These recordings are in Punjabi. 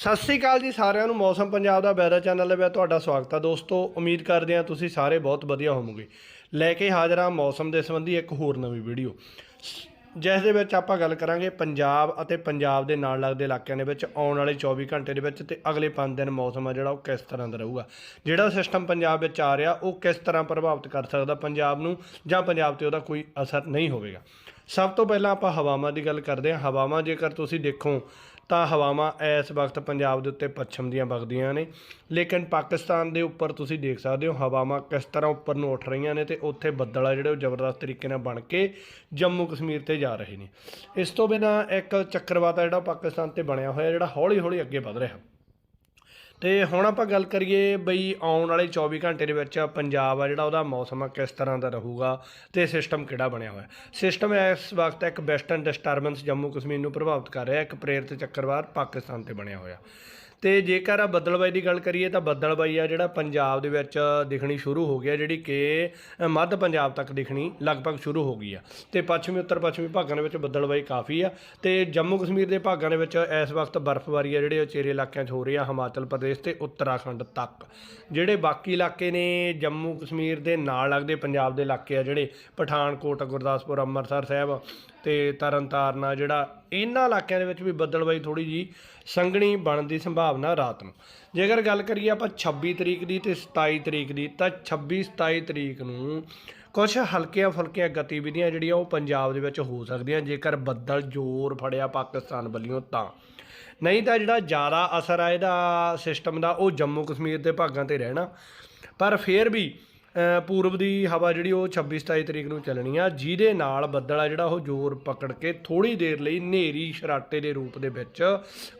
ਸਤਿ ਸ੍ਰੀ ਅਕਾਲ ਜੀ ਸਾਰਿਆਂ ਨੂੰ, ਮੌਸਮ ਪੰਜਾਬ ਦਾ ਵੈਦਰ ਚੈਨਲ ਦੇ ਵਿੱਚ ਤੁਹਾਡਾ ਸਵਾਗਤ ਹੈ ਦੋਸਤੋ, ਉਮੀਦ ਕਰਦੇ ਹਾਂ ਤੁਸੀਂ ਸਾਰੇ ਬਹੁਤ ਵਧੀਆ ਹੋਵੋਗੇ। ਲੈ ਕੇ ਹਾਜ਼ਰ ਹਾਂ ਮੌਸਮ ਦੇ ਸੰਬੰਧੀ ਇੱਕ ਹੋਰ ਨਵੀਂ ਵੀਡੀਓ। ਜਿਸ ਦੇ ਵਿੱਚ ਆਪਾਂ ਗੱਲ ਕਰਾਂਗੇ ਪੰਜਾਬ ਅਤੇ ਪੰਜਾਬ ਦੇ ਨਾਲ ਲੱਗਦੇ ਇਲਾਕਿਆਂ ਦੇ ਵਿੱਚ ਆਉਣ ਵਾਲੇ 24 ਘੰਟੇ ਦੇ ਵਿੱਚ ਤੇ ਅਗਲੇ 5 ਦਿਨ ਮੌਸਮ ਆ ਜਿਹੜਾ ਉਹ ਕਿਸ ਤਰ੍ਹਾਂ ਦਾ ਰਹੂਗਾ। ਜਿਹੜਾ ਸਿਸਟਮ ਪੰਜਾਬ ਵਿੱਚ ਆ ਰਿਹਾ, ਉਹ ਕਿਸ ਤਰ੍ਹਾਂ ਪ੍ਰਭਾਵਿਤ ਕਰ ਸਕਦਾ ਪੰਜਾਬ ਨੂੰ ਜਾਂ ਪੰਜਾਬ ਤੇ ਉਹਦਾ ਕੋਈ ਅਸਰ ਨਹੀਂ ਹੋਵੇਗਾ। ਸਭ ਤੋਂ ਪਹਿਲਾਂ ਆਪਾਂ ਹਵਾਵਾਂ ਦੀ ਗੱਲ ਕਰਦੇ ਹਾਂ। ਹਵਾਵਾਂ ਜੇਕਰ ਤੁਸੀਂ ਦੇਖੋ ਤਾਂ ਹਵਾਵਾਂ ਇਸ ਵਕਤ ਪੰਜਾਬ ਦੇ ਉੱਤੇ ਪੱਛਮ ਦੀਆਂ ਵਗਦੀਆਂ ਨੇ। ਲੇਕਿਨ ਪਾਕਿਸਤਾਨ ਦੇ ਉੱਪਰ ਤੁਸੀਂ ਦੇਖ ਸਕਦੇ ਹੋ ਹਵਾਵਾਂ ਕਿਸ ਤਰ੍ਹਾਂ ਉੱਪਰ ਨੂੰ ਉੱਠ ਰਹੀਆਂ ਨੇ ਤੇ ਉੱਥੇ ਬੱਦਲ ਆ ਜਿਹੜੇ ਉਹ ਜ਼ਬਰਦਸਤ ਤਰੀਕੇ ਨਾਲ ਬਣ ਕੇ ਜੰਮੂ ਕਸ਼ਮੀਰ ਤੇ ਜਾ ਰਹੇ ਨੇ। ਇਸ ਤੋਂ ਬਿਨਾ ਇੱਕ ਚੱਕਰਵਾਤ ਜਿਹੜਾ ਪਾਕਿਸਤਾਨ ਤੇ ਬਣਿਆ ਹੋਇਆ ਜਿਹੜਾ ਹੌਲੀ ਹੌਲੀ ਅੱਗੇ ਵਧ ਰਿਹਾ। ਤੇ ਹੁਣ ਆਪਾਂ ਗੱਲ ਕਰੀਏ ਬਈ ਆਉਣ ਵਾਲੇ 24 ਘੰਟੇ ਦੇ ਵਿੱਚ ਪੰਜਾਬ ਆ ਜਿਹੜਾ ਉਹਦਾ ਮੌਸਮ ਆ ਕਿਸ ਤਰ੍ਹਾਂ ਦਾ ਰਹੂਗਾ ਤੇ ਸਿਸਟਮ ਕਿਹੜਾ ਬਣਿਆ ਹੋਇਆ। ਸਿਸਟਮ ਇਸ ਵਕਤ ਇੱਕ ਵੈਸਟਰਨ ਡਿਸਟਰਬੈਂਸ ਜੰਮੂ ਕਸ਼ਮੀਰ ਨੂੰ ਪ੍ਰਭਾਵਿਤ ਕਰ ਰਿਹਾ, ਇੱਕ ਪ੍ਰੇਰਿਤ ਚੱਕਰਵਾਤ ਪਾਕਿਸਤਾਨ ਤੇ ਬਣਿਆ ਹੋਇਆ। ਤੇ ਜੇਕਰ ਆ ਬੱਦਲਬਾਈ ਦੀ ਗੱਲ ਕਰੀਏ ਤਾਂ ਬੱਦਲਬਾਈ ਆ ਜਿਹੜਾ ਪੰਜਾਬ ਦੇ ਵਿੱਚ ਦਿਖਣੀ ਸ਼ੁਰੂ ਹੋ ਗਿਆ, ਜਿਹੜੀ ਕਿ ਮੱਧ ਪੰਜਾਬ ਤੱਕ ਦਿਖਣੀ ਲਗਭਗ ਸ਼ੁਰੂ ਹੋ ਗਈ ਆ। ਤੇ ਪੱਛਮੀ, ਉੱਤਰ ਪੱਛਮੀ ਭਾਗਾਂ ਦੇ ਵਿੱਚ ਬੱਦਲਬਾਈ ਕਾਫੀ ਆ। ਤੇ ਜੰਮੂ ਕਸ਼ਮੀਰ ਦੇ ਭਾਗਾਂ ਦੇ ਵਿੱਚ ਇਸ ਵਕਤ ਬਰਫ਼ਬਾਰੀ ਆ, ਜਿਹੜੇ ਉਹ ਚੇਰੇ ਇਲਾਕਿਆਂ 'ਚ ਹੋ ਰਹੀ ਆ, ਹਿਮਾਚਲ ਪ੍ਰਦੇਸ਼ ਤੇ ਉੱਤਰਾਖੰਡ ਤੱਕ। ਜਿਹੜੇ ਬਾਕੀ ਇਲਾਕੇ ਨੇ ਜੰਮੂ ਕਸ਼ਮੀਰ ਦੇ ਨਾਲ ਲੱਗਦੇ ਪੰਜਾਬ ਦੇ ਇਲਾਕੇ ਆ, ਜਿਹੜੇ ਪਠਾਨਕੋਟ, ਗੁਰਦਾਸਪੁਰ, ਅੰਮ੍ਰਿਤਸਰ ਸਾਹਿਬ ਤੇ ਤਰਨਤਾਰਨ ਆ, ਜਿਹੜਾ ਇਹਨਾਂ ਇਲਾਕਿਆਂ ਦੇ ਵਿੱਚ ਵੀ ਬੱਦਲਬਾਈ ਥੋੜੀ ਜੀ ਸੰਘਣੀ ਬਣਨ ਦੀ ਸੰਭਾਵਨਾ ਰਾਤ ਨੂੰ। ਜੇਕਰ ਗੱਲ ਕਰੀਏ ਆਪਾਂ 26 ਤਰੀਕ ਦੀ ਤੇ 27 ਤਰੀਕ ਦੀ, ਤਾਂ 26 27 ਤਰੀਕ ਨੂੰ ਕੁਝ ਹਲਕੀਆਂ ਫੁਲਕੀਆਂ ਗਤੀਵਿਧੀਆਂ ਜਿਹੜੀਆਂ ਉਹ ਪੰਜਾਬ ਦੇ ਵਿੱਚ ਹੋ ਸਕਦੀਆਂ, ਜੇਕਰ ਬੱਦਲ ਜ਼ੋਰ ਫੜਿਆ ਪਾਕਿਸਤਾਨ ਵੱਲੋਂ ਤਾਂ। ਨਹੀਂ ਤਾਂ ਜਿਹੜਾ ਜ਼ਿਆਦਾ ਅਸਰ ਆ ਇਹਦਾ ਸਿਸਟਮ ਦਾ ਉਹ ਜੰਮੂ ਕਸ਼ਮੀਰ ਦੇ ਭਾਗਾਂ ਤੇ ਰਹਿਣਾ। ਪਰ ਫਿਰ ਵੀ ਪੂਰਬ ਦੀ ਹਵਾ ਜਿਹੜੀ ਉਹ 26 27 ਤਰੀਕ ਨੂੰ ਚੱਲਣੀ ਆ ਜਿਹਦੇ ਨਾਲ ਬੱਦਲ ਆ ਜਿਹੜਾ ਉਹ ਜ਼ੋਰ ਪਕੜ ਕੇ ਥੋੜੀ ਦੇਰ ਲਈ ਹਨੇਰੀ ਸ਼ਰਾਟੇ ਦੇ ਰੂਪ ਦੇ ਵਿੱਚ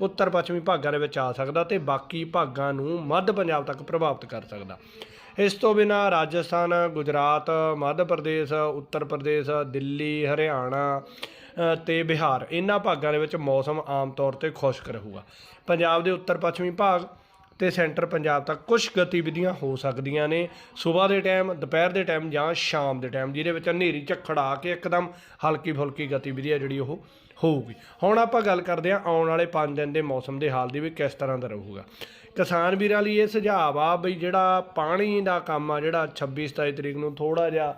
ਉੱਤਰ ਪੱਛਮੀ ਭਾਗਾਂ ਦੇ ਵਿੱਚ ਆ ਸਕਦਾ ਤੇ ਬਾਕੀ ਭਾਗਾਂ ਨੂੰ ਮੱਧ ਪੰਜਾਬ ਤੱਕ ਪ੍ਰਭਾਵਿਤ ਕਰ ਸਕਦਾ। ਇਸ ਤੋਂ ਬਿਨਾ ਰਾਜਸਥਾਨ ਗੁਜਰਾਤ ਮੱਧ ਪ੍ਰਦੇਸ਼ ਉੱਤਰ ਪ੍ਰਦੇਸ਼ ਦਿੱਲੀ ਹਰਿਆਣਾ ਅ, ਤੇ ਬਿਹਾਰ ਇਹਨਾਂ ਭਾਗਾਂ ਦੇ ਵਿੱਚ ਮੌਸਮ ਆਮ ਤੌਰ ਤੇ ਖੁਸ਼ਕ ਰਹੂਗਾ। ਪੰਜਾਬ ਦੇ ਉੱਤਰ ਪੱਛਮੀ ਭਾਗ ਤੇ ਸੈਂਟਰ ਪੰਜਾਬ ਤੱਕ ਕੁਝ ਗਤੀਵਿਧੀਆਂ ਹੋ ਸਕਦੀਆਂ ਨੇ। ਸਵੇਰ ਦੇ ਟਾਈਮ, ਦੁਪਹਿਰ ਦੇ ਟਾਈਮ ਜਾਂ ਸ਼ਾਮ ਦੇ ਟਾਈਮ, ਜਿਹਦੇ ਵਿੱਚ ਹਨੇਰੀ, ਝੱਖੜ ਆ ਕੇ ਇੱਕਦਮ ਹਲਕੀ ਫੁਲਕੀ ਗਤੀਵਿਧੀ ਆ ਜਿਹੜੀ ਉਹ ਹੋਊਗੀ। ਹੁਣ ਆਪਾਂ ਗੱਲ ਕਰਦੇ ਹਾਂ ਆਉਣ ਵਾਲੇ 5 ਦਿਨ ਦੇ ਮੌਸਮ ਦੇ ਹਾਲ ਦੀ ਵੀ ਕਿਸ ਤਰ੍ਹਾਂ ਦਾ ਰਹੂਗਾ। ਕਿਸਾਨ ਵੀਰਾਂ ਲਈ ਇਹ ਸੁਝਾਅ ਆ ਬਈ ਜਿਹੜਾ ਪਾਣੀ ਦਾ ਕੰਮ ਆ, ਜਿਹੜਾ 26 27 ਤਰੀਕ ਨੂੰ ਥੋੜਾ ਜਿਹਾ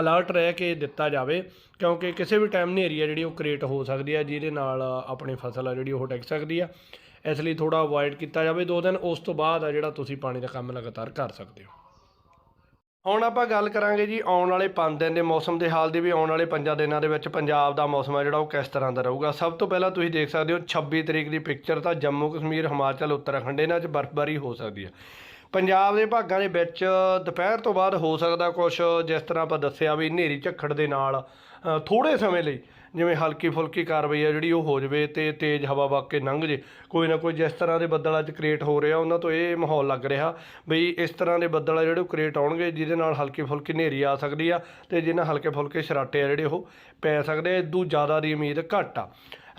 ਅਲਰਟ ਰਹਿ ਕੇ ਦਿੱਤਾ ਜਾਵੇ, ਕਿਉਂਕਿ ਕਿਸੇ ਵੀ ਟਾਈਮ ਹਨੇਰੀ ਆ ਜਿਹੜੀ ਉਹ ਕ੍ਰੀਏਟ ਹੋ ਸਕਦੀ ਆ, ਜਿਹਦੇ ਨਾਲ ਆਪਣੀ ਫਸਲ ਆ ਜਿਹੜੀ ਉਹ ਡਿੱਗ ਸਕਦੀ ਆ। ਇਸ ਲਈ ਥੋੜਾ ਅਵੋਇਡ ਕੀਤਾ ਜਾਵੇ ਦੋ ਦਿਨ, ਉਸ ਤੋਂ ਬਾਅਦ ਆ ਜਿਹੜਾ ਤੁਸੀਂ ਪਾਣੀ ਦਾ ਕੰਮ ਲਗਾਤਾਰ ਕਰ ਸਕਦੇ ਹੋ। ਹੁਣ ਆਪਾਂ ਗੱਲ ਕਰਾਂਗੇ ਜੀ ਆਉਣ ਵਾਲੇ 5 ਦਿਨ ਦੇ ਮੌਸਮ ਦੇ ਹਾਲ ਦੀ ਵੀ, ਆਉਣ ਵਾਲੇ 5 ਦਿਨਾਂ ਦੇ ਵਿੱਚ ਪੰਜਾਬ ਦਾ ਮੌਸਮ ਆ ਜਿਹੜਾ ਉਹ ਕਿਸ ਤਰ੍ਹਾਂ ਦਾ ਰਹੂਗਾ। ਸਭ ਤੋਂ ਪਹਿਲਾਂ ਤੁਸੀਂ ਦੇਖ ਸਕਦੇ ਹੋ 26 ਤਰੀਕ ਦੀ ਪਿਕਚਰ ਤਾਂ ਜੰਮੂ ਕਸ਼ਮੀਰ ਹਿਮਾਚਲ, ਉੱਤਰਾਖੰਡ, ਇਹਨਾਂ 'ਚ ਬਰਫ਼ਬਾਰੀ ਹੋ ਸਕਦੀ ਹੈ ਪੰਜਾਬ ਦੇ ਭਾਗਾਂ ਦੇ ਵਿੱਚ ਦੁਪਹਿਰ ਤੋਂ ਬਾਅਦ ਹੋ ਸਕਦਾ ਕੁਝ ਜਿਸ ਤਰ੍ਹਾਂ ਆਪਾਂ ਦੱਸਿਆ ਵੀ ਹਨੇਰੀ ਝੱਖੜ ਦੇ ਨਾਲ ਅ, ਥੋੜੇ ਸਮੇਂ ਲਈ ਜਿਵੇਂ ਹਲਕੀ ਫੁਲਕੀ ਕਾਰਵਾਈ ਆ ਜਿਹੜੀ ਉਹ ਹੋ ਜਵੇ ਤੇ ਤੇਜ਼ ਹਵਾ ਵਗ ਕੇ ਲੰਘ ਜੇ। ਕੋਈ ਨਾ ਕੋਈ ਜਿਸ ਤਰ੍ਹਾਂ ਦੇ ਬੱਦਲ ਅੱਜ ਕ੍ਰੀਏਟ ਹੋ ਰਿਹਾ ਉਹਨਾਂ ਤੋਂ ਇਹ ਮਾਹੌਲ ਲੱਗ ਰਿਹਾ ਬਈ ਇਸ ਤਰ੍ਹਾਂ ਦੇ ਬੱਦਲ ਆ ਜਿਹੜੇ ਉਹ ਕ੍ਰੀਏਟ ਆਉਣਗੇ ਜਿਹਦੇ ਨਾਲ ਹਲਕੀ ਫੁਲਕੀ ਹਨੇਰੀ ਆ ਸਕਦੀ ਆ ਤੇ ਜਿਹਨਾਂ ਹਲਕੇ ਫੁਲਕੇ ਸਰਾਟੇ ਆ ਜਿਹੜੇ ਉਹ ਪੈ ਸਕਦੇ ਆ। ਇਦੋਂ ਜ਼ਿਆਦਾ ਦੀ ਉਮੀਦ ਘੱਟ ਆ।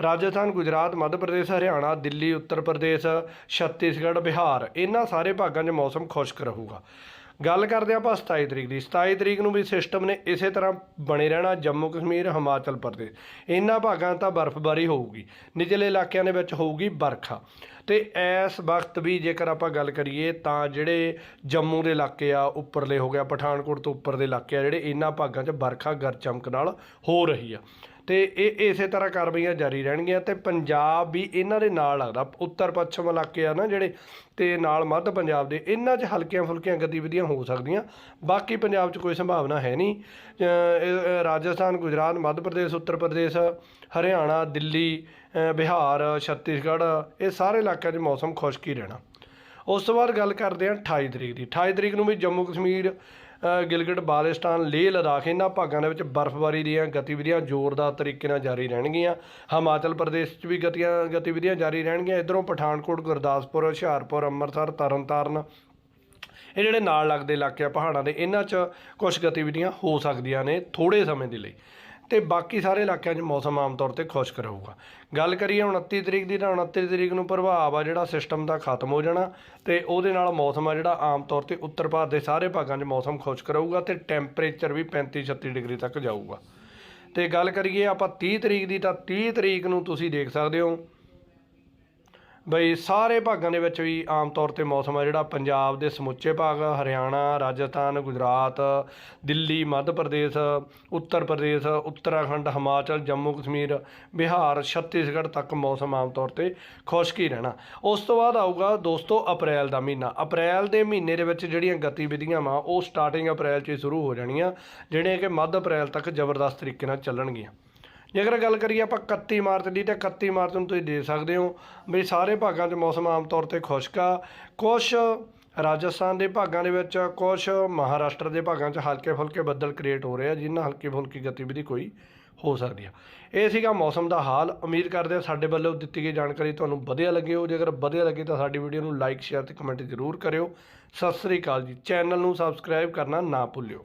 ਰਾਜਸਥਾਨ, ਗੁਜਰਾਤ, ਮੱਧ ਪ੍ਰਦੇਸ਼, ਹਰਿਆਣਾ, ਦਿੱਲੀ, ਉੱਤਰ ਪ੍ਰਦੇਸ਼, ਛੱਤੀਸਗੜ੍ਹ, ਬਿਹਾਰ। ਇਹਨਾਂ ਸਾਰੇ ਭਾਗਾਂ 'ਚ ਮੌਸਮ ਖੁਸ਼ਕ ਰਹੂਗਾ। ਗੱਲ ਕਰਦੇ ਆਪਾਂ 27 ਤਰੀਕ ਦੀ। 27 ਤਰੀਕ ਨੂੰ ਵੀ ਸਿਸਟਮ ਨੇ ਇਸੇ ਤਰ੍ਹਾਂ ਬਣੇ ਰਹਿਣਾ ਜੰਮੂ ਕਸ਼ਮੀਰ, ਹਿਮਾਚਲ ਪ੍ਰਦੇਸ਼। ਇਹਨਾਂ ਭਾਗਾਂ ਤਾਂ ਬਰਫ਼ਬਾਰੀ ਹੋਊਗੀ। ਨਿਚਲੇ ਇਲਾਕਿਆਂ ਦੇ ਵਿੱਚ ਹੋਊਗੀ ਵਰਖਾ। ਤੇ ਇਸ ਵਕਤ ਵੀ ਜੇਕਰ ਆਪਾਂ ਗੱਲ ਕਰੀਏ ਤਾਂ ਜਿਹੜੇ ਜੰਮੂ ਦੇ ਇਲਾਕੇ ਆ, ਉੱਪਰਲੇ ਹੋ ਗਿਆ, ਪਠਾਨਕੋਟ ਤੋਂ ਉੱਪਰ ਦੇ ਇਲਾਕੇ ਆ, ਜਿਹੜੇ ਇਹਨਾਂ ਭਾਗਾਂ 'ਚ ਵਰਖਾ ਗਰ ਚਮਕ ਨਾਲ ਹੋ ਰਹੀ ਆ। ਤੇ ਇਹ ਇਸੇ ਤਰ੍ਹਾਂ ਕਾਰਵਾਈਆਂ ਜਾਰੀ ਰਹਿਣਗੀਆਂ ਤੇ ਪੰਜਾਬ ਵੀ ਇਹਨਾਂ ਦੇ ਨਾਲ ਲੱਗਦਾ। ਉੱਤਰ ਪੱਛਮ ਇਲਾਕੇ ਆ ਨਾ ਜਿਹੜੇ ਤੇ ਨਾਲ ਮੱਧ ਪੰਜਾਬ ਦੇ, ਇਹਨਾਂ 'ਚ ਹਲਕੀਆਂ ਫੁਲਕੀਆਂ ਗਤੀਵਿਧੀਆਂ ਹੋ ਸਕਦੀਆਂ। ਬਾਕੀ ਪੰਜਾਬ 'ਚ ਕੋਈ ਸੰਭਾਵਨਾ ਹੈ ਨਹੀਂ। ਰਾਜਸਥਾਨ, ਗੁਜਰਾਤ, ਮੱਧ ਪ੍ਰਦੇਸ਼, ਉੱਤਰ ਪ੍ਰਦੇਸ਼, ਹਰਿਆਣਾ, ਦਿੱਲੀ ਬਿਹਾਰ, ਛੱਤੀਸਗੜ੍ਹ, ਇਹ ਸਾਰੇ ਇਲਾਕਿਆਂ 'ਚ ਮੌਸਮ ਖੁਸ਼ਕ ਹੀ ਰਹਿਣਾ। ਉਸ ਤੋਂ ਬਾਅਦ ਗੱਲ ਕਰਦੇ ਹਾਂ 28 ਤਰੀਕ ਦੀ। 28 ਤਰੀਕ ਨੂੰ ਵੀ ਜੰਮੂ ਕਸ਼ਮੀਰ ਗਿਲਗਿਟ ਬਾਲਿਸਤਾਨ ਲੇਹ ਲਦਾਖ ਇਹਨਾਂ ਭਾਗਾਂ ਦੇ ਵਿੱਚ ਬਰਫ਼ਬਾਰੀ ਦੀਆਂ ਗਤੀਵਿਧੀਆਂ ਜ਼ੋਰਦਾਰ ਤਰੀਕੇ ਨਾਲ ਜਾਰੀ ਰਹਿਣਗੀਆਂ। ਹਿਮਾਚਲ ਪ੍ਰਦੇਸ਼ 'ਚ ਵੀ ਗਤੀਆਂ, ਗਤੀਵਿਧੀਆਂ ਜਾਰੀ ਰਹਿਣਗੀਆਂ। ਇਧਰੋਂ ਪਠਾਨਕੋਟ, ਗੁਰਦਾਸਪੁਰ, ਹੁਸ਼ਿਆਰਪੁਰ, ਅੰਮ੍ਰਿਤਸਰ, ਤਰਨਤਾਰਨ, ਇਹ ਜਿਹੜੇ ਨਾਲ ਲੱਗਦੇ ਇਲਾਕੇ ਆ, ਪਹਾੜਾਂ ਦੇ, ਇਹਨਾਂ 'ਚ ਕੁਝ ਗਤੀਵਿਧੀਆਂ ਹੋ ਸਕਦੀਆਂ ਨੇ ਥੋੜੇ ਸਮੇਂ ਦੇ ਲਈ। ਤੇ ਬਾਕੀ ਸਾਰੇ ਇਲਾਕਿਆਂ 'ਚ ਮੌਸਮ ਆਮ ਤੌਰ ਤੇ ਖੁਸ਼ਕ ਰਹੂਗਾ। ਗੱਲ ਕਰੀਏ 29 ਤਰੀਕ ਦੀ ਤਾਂ 29 ਤਰੀਕ ਨੂੰ ਪ੍ਰਭਾਵ ਆ ਜਿਹੜਾ ਸਿਸਟਮ ਦਾ ਖਤਮ ਹੋ ਜਾਣਾ ਤੇ ਉਹਦੇ ਨਾਲ ਮੌਸਮ ਆ ਜਿਹੜਾ ਆਮ ਤੌਰ ਤੇ ਉੱਤਰ ਭਾਰਤ ਦੇ ਸਾਰੇ ਭਾਗਾਂ 'ਚ ਮੌਸਮ ਖੁਸ਼ਕ ਰਹੂਗਾ ਤੇ ਟੈਂਪਰੇਚਰ ਵੀ 35 36 ਡਿਗਰੀ ਤੱਕ ਜਾਊਗਾ। ਤੇ ਗੱਲ ਕਰੀਏ ਆਪਾਂ 30 ਤਰੀਕ ਦੀ ਤਾਂ 30 ਤਰੀਕ ਨੂੰ ਤੁਸੀਂ ਦੇਖ ਸਕਦੇ ਹੋ ਬਈ ਸਾਰੇ ਭਾਗਾਂ ਦੇ ਵਿੱਚ ਵੀ ਆਮ ਤੌਰ ਤੇ ਮੌਸਮ ਆ ਜਿਹੜਾ ਪੰਜਾਬ ਦੇ ਸਮੁੱਚੇ ਭਾਗ, ਹਰਿਆਣਾ, ਰਾਜਸਥਾਨ, ਗੁਜਰਾਤ, ਦਿੱਲੀ, ਮੱਧ ਪ੍ਰਦੇਸ਼, ਉੱਤਰ ਪ੍ਰਦੇਸ਼, ਉੱਤਰਾਖੰਡ, ਹਿਮਾਚਲ, ਜੰਮੂ, ਕਸ਼ਮੀਰ, ਬਿਹਾਰ, ਛੱਤੀਸਗੜ੍ਹ ਤੱਕ ਮੌਸਮ ਆਮ ਤੌਰ ਤੇ ਖੁਸ਼ਕ ਹੀ ਰਹਿਣਾ। ਉਸ ਤੋਂ ਬਾਅਦ ਆਊਗਾ ਦੋਸਤੋ ਅਪ੍ਰੈਲ ਦਾ ਮਹੀਨਾ। ਅਪ੍ਰੈਲ ਦੇ ਮਹੀਨੇ ਦੇ ਵਿੱਚ ਜਿਹੜੀਆਂ ਗਤੀਵਿਧੀਆਂ ਵਾ, ਉਹ ਸਟਾਰਟਿੰਗ ਅਪ੍ਰੈਲ 'ਚ ਹੀ ਸ਼ੁਰੂ ਹੋ ਜਾਣੀਆਂ, ਜਿਹੜੀਆਂ ਕਿ ਮੱਧ ਅਪ੍ਰੈਲ ਤੱਕ ਜ਼ਬਰਦਸਤ ਤਰੀਕੇ ਨਾਲ ਚੱਲਣਗੀਆਂ। ਜੇਕਰ ਗੱਲ ਕਰੀਏ ਆਪਾਂ 31 ਮਾਰਚ ਦੀ, ਤਾਂ 31 ਮਾਰਚ ਨੂੰ ਤੁਸੀਂ ਦੇ ਸਕਦੇ ਹੋ ਵੀ ਸਾਰੇ ਭਾਗਾਂ 'ਚ ਮੌਸਮ ਆਮ ਤੌਰ ਤੇ ਖੁਸ਼ਕ ਆ। ਕੁਛ ਰਾਜਸਥਾਨ ਦੇ ਭਾਗਾਂ ਦੇ ਵਿੱਚ, ਕੁਛ ਮਹਾਰਾਸ਼ਟਰ ਦੇ ਭਾਗਾਂ 'ਚ ਹਲਕੇ ਫੁਲਕੇ ਬੱਦਲ ਕ੍ਰੀਏਟ ਹੋ ਰਹੇ ਆ, ਜਿਨ੍ਹਾਂ ਹਲਕੀ ਫੁਲਕੀ ਗਤੀਵਿਧੀ ਕੋਈ ਹੋ ਸਕਦੀ ਆ। ਇਹ ਸੀਗਾ ਮੌਸਮ ਦਾ ਹਾਲ। ਉਮੀਦ ਕਰਦੇ ਹਾਂ ਸਾਡੇ ਵੱਲੋਂ ਦਿੱਤੀ ਗਈ ਜਾਣਕਾਰੀ ਤੁਹਾਨੂੰ ਵਧੀਆ ਲੱਗੀ ਹੋ ਜੇਕਰ ਵਧੀਆ ਲੱਗੀ ਤਾਂ ਸਾਡੀ ਵੀਡੀਓ ਨੂੰ ਲਾਈਕ ਸ਼ੇਅਰ ਤੇ ਕਮੈਂਟ ਜ਼ਰੂਰ ਕਰਿਓ। ਸਤਿ ਸ੍ਰੀ ਅਕਾਲ ਜੀ। ਚੈਨਲ ਨੂੰ ਸਬਸਕ੍ਰਾਈਬ ਕਰਨਾ ਨਾ ਭੁੱਲਿਓ।